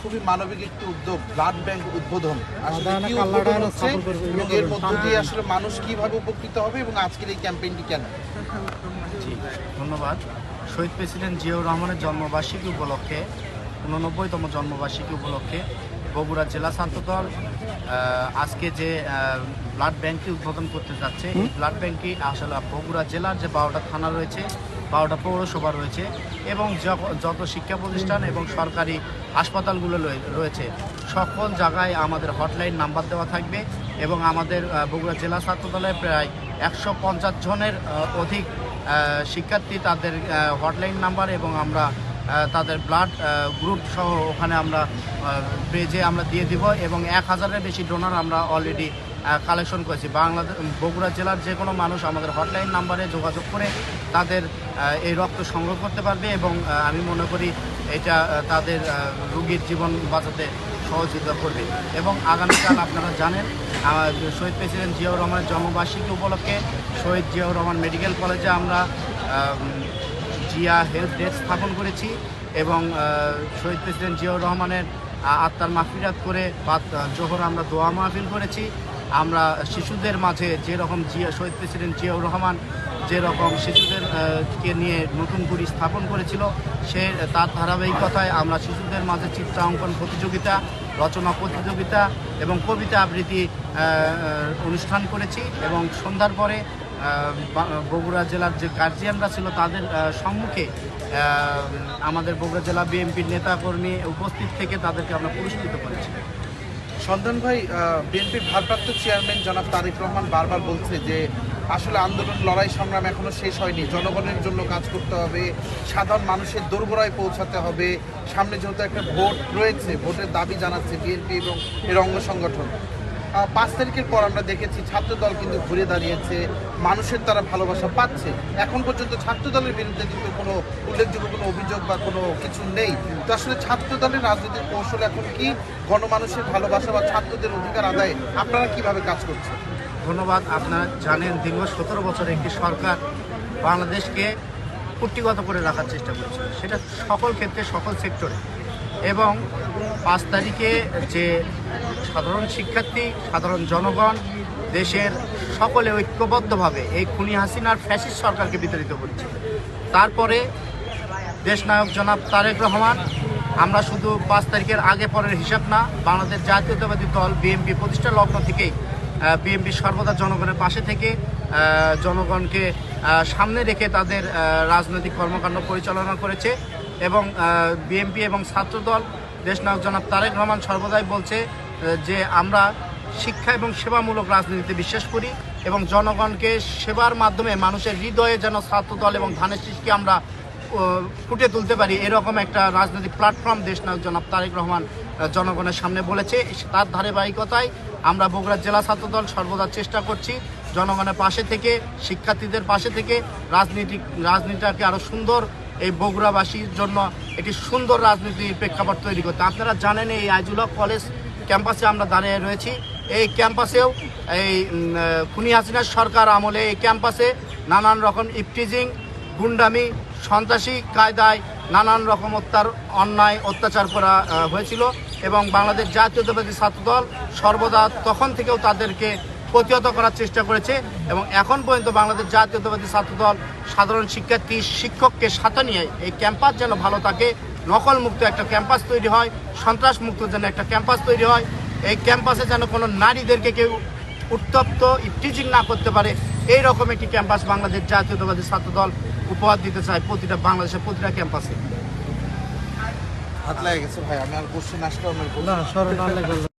খুবই মানবিক একটি উদ্যোগ ব্লাড ব্যাংক উদ্বোধন। আসলে কি উদ্বোধন হচ্ছে এবং এর মধ্য দিয়ে আসলে মানুষ কীভাবে উপকৃত হবে এবং আজকের এই ক্যাম্পেইনটি কেন? ধন্যবাদ। শহীদ প্রেসিডেন্ট জিয়াউর রহমানের জন্মবার্ষিকী উপলক্ষে উননব্বইতম জন্মবার্ষিকী উপলক্ষে বগুড়া জেলা ছাত্রদল আজকে যে ব্লাড ব্যাংকটি উদ্বোধন করতে যাচ্ছে এই ব্লাড ব্যাংকটি আসলে বগুড়া জেলার যে বারোটা থানা রয়েছে বারোটা পৌরসভা রয়েছে এবং যত শিক্ষা প্রতিষ্ঠান এবং সরকারি হাসপাতালগুলো রয়ে- রয়েছে, সকল জায়গায় আমাদের হটলাইন নাম্বার দেওয়া থাকবে এবং আমাদের বগুড়া জেলা ছাত্রদলের প্রায় একশো পঞ্চাশ জনের অধিক শিক্ষার্থী তাদের হটলাইন নাম্বার এবং আমরা তাদের ব্লাড গ্রুপ সহ ওখানে আমরা পেজে আমরা দিয়ে দিব এবং এক হাজারের বেশি ডোনার আমরা অলরেডি কালেকশন করেছি। বাংলাদেশ বগুড়া জেলার যে কোনো মানুষ আমাদের হটলাইন নাম্বারে যোগাযোগ করে তাদের এই রক্ত সংগ্রহ করতে পারবে এবং আমি মনে করি এটা তাদের রুগীর জীবন বাঁচাতে সহযোগিতা করবে। এবং আগামীকাল আপনারা জানেন শহীদ প্রেসিডেন্ট জিয়াউর রহমানের জন্মবার্ষিকী উপলক্ষে শহীদ জিয়াউর রহমান মেডিকেল কলেজে আমরা জিয়া হেলথ ডেস্ক স্থাপন করেছি এবং শহীদ প্রেসিডেন্ট জিয়াউর রহমানের আত্মার মাফিরাত করে জোহর আমরা দোয়া মাহফিল করেছি। আমরা শিশুদের মাঝে যেরকম জিয়া শহীদ প্রেসিডেন্ট জিয়াউর রহমান যেরকম শিশুদের আহ, কে নিয়ে নতুন গুড়ি স্থাপন করেছিল সে তার ধারাবাহিকতায় আমরা শিশুদের মাঝে চিত্রাঙ্কন প্রতিযোগিতা রচনা প্রতিযোগিতা এবং কবিতা আবৃত্তি অনুষ্ঠান করেছি এবং সন্ধ্যার পরে বগুড়া জেলার যে গার্জিয়ানরা ছিল তাদের সম্মুখে আমাদের বগুড়া জেলা বিএনপির নেতাকর্মী উপস্থিত থেকে তাদেরকে আমরা পুরস্কৃত করেছি। সন্ধান ভাই বিএনপির ভারপ্রাপ্ত চেয়ারম্যান জনাব তারিক রহমান বারবার বলছে যে আসলে আন্দোলন, লড়াই, সংগ্রাম এখনও শেষ হয়নি। জনগণের জন্য কাজ করতে হবে, সাধারণ মানুষের দোরগোড়ায় পৌঁছাতে হবে। সামনে যেহেতু একটা ভোট রয়েছে, ভোটের দাবি জানাচ্ছে বিএনপি এবং এর অঙ্গ সংগঠন। পাঁচ তারিখের পর আমরা দেখেছি ছাত্র দল কিন্তু ঘুরে দাঁড়িয়েছে, মানুষের তারা ভালোবাসা পাচ্ছে। এখন পর্যন্ত ছাত্র দলের বিরুদ্ধে কিন্তু কোনো উল্লেখযোগ্য কোনো অভিযোগ বা কোনো কিছু নেই। তো আসলে ছাত্র দলের রাজনৈতিক কৌশল এখন কি? গণমানুষের ভালোবাসা বা ছাত্রদের অধিকার আদায়ে আপনারা কীভাবে কাজ করছেন? ধন্যবাদ, আপনারা জানেন দীর্ঘ সতেরো বছর একটি সরকার বাংলাদেশকে কুটিগত করে রাখার চেষ্টা করছে। সেটা সকল ক্ষেত্রে, সকল সেক্টরে। এবং পাঁচ তারিখে যে সাধারণ শিক্ষার্থী, সাধারণ জনগণ, দেশের সকলে ঐক্যবদ্ধভাবে এই খুনি হাসিনার ফ্যাসিস্ট সরকারকে বিতাড়িত করছে। তারপরে দেশনায়ক জনাব তারেক রহমান, আমরা শুধু পাঁচ তারিখের আগে পরের হিসাব না, বাংলাদেশ জাতীয়তাবাদী দল, বিএনপি প্রতিষ্ঠা লগ্ন থেকেই বিএনপি সর্বদা জনগণের পাশে থেকে জনগণকে সামনে রেখে তাদের রাজনৈতিক কর্মকাণ্ড পরিচালনা করেছে। এবং বিএনপি এবং ছাত্রদল দেশনায়ক জনাব তারেক রহমান সর্বদাই বলছে যে আমরা শিক্ষা এবং সেবামূলক রাজনীতিতে বিশ্বাস করি এবং জনগণকে সেবার মাধ্যমে মানুষের হৃদয়ে যেন ছাত্রদল এবং ধানের শীষকে আমরা ফুটে তুলতে পারি, এরকম একটা রাজনৈতিক প্ল্যাটফর্ম দেশ নায়ক জনাব তারেক রহমান জনগণের সামনে বলেছে। তার ধারাবাহিকতায় আমরা বগুড়া জেলা ছাত্রদল সর্বদা চেষ্টা করছি জনগণের পাশে থেকে, শিক্ষার্থীদের পাশে থেকে রাজনীতি রাজনীতিটাকে আরও সুন্দর এই বগুড়াবাসীর জন্য একটি সুন্দর রাজনীতির প্রেক্ষাপট তৈরি করতে। আপনারা জানেন এই আইজুলক কলেজ ক্যাম্পাসে আমরা দাঁড়িয়ে রয়েছি। এই ক্যাম্পাসেও এই খুনি হাসিনার সরকার আমলে এই ক্যাম্পাসে নানান রকম ইফটিজিং গুন্ডামি, সন্ত্রাসী কায়দায় নানান রকম অত্যার, অন্যায়, অত্যাচার করা হয়েছিল এবং বাংলাদেশ জাতীয়তাবাদী ছাত্রদল সর্বদা তখন থেকেও তাদেরকে প্রতিহত করার চেষ্টা করেছে এবং এখন পর্যন্ত বাংলাদেশ জাতীয়তাবাদী ছাত্রদল সাধারণ শিক্ষার্থী শিক্ষককে সাথে নিয়ে এই ক্যাম্পাস যেন ভালো থাকে নকল মুক্ত একটা ক্যাম্পাস তৈরি হয় সন্ত্রাস মুক্ত যেন একটা ক্যাম্পাস তৈরি হয় এই ক্যাম্পাসে যেন কোনো নারীদেরকে কেউ উত্তপ্ত ইফটিজিং না করতে পারে এই রকম একটি ক্যাম্পাস বাংলাদেশ জাতীয়তাবাদী ছাত্রদল উপহার দিতে চায় প্রতিটা বাংলাদেশের প্রতিটা ক্যাম্পাসে। হাত লাগে গেছে ভাই আমি আর কোশ্চেন আসলে আমার না। সরকার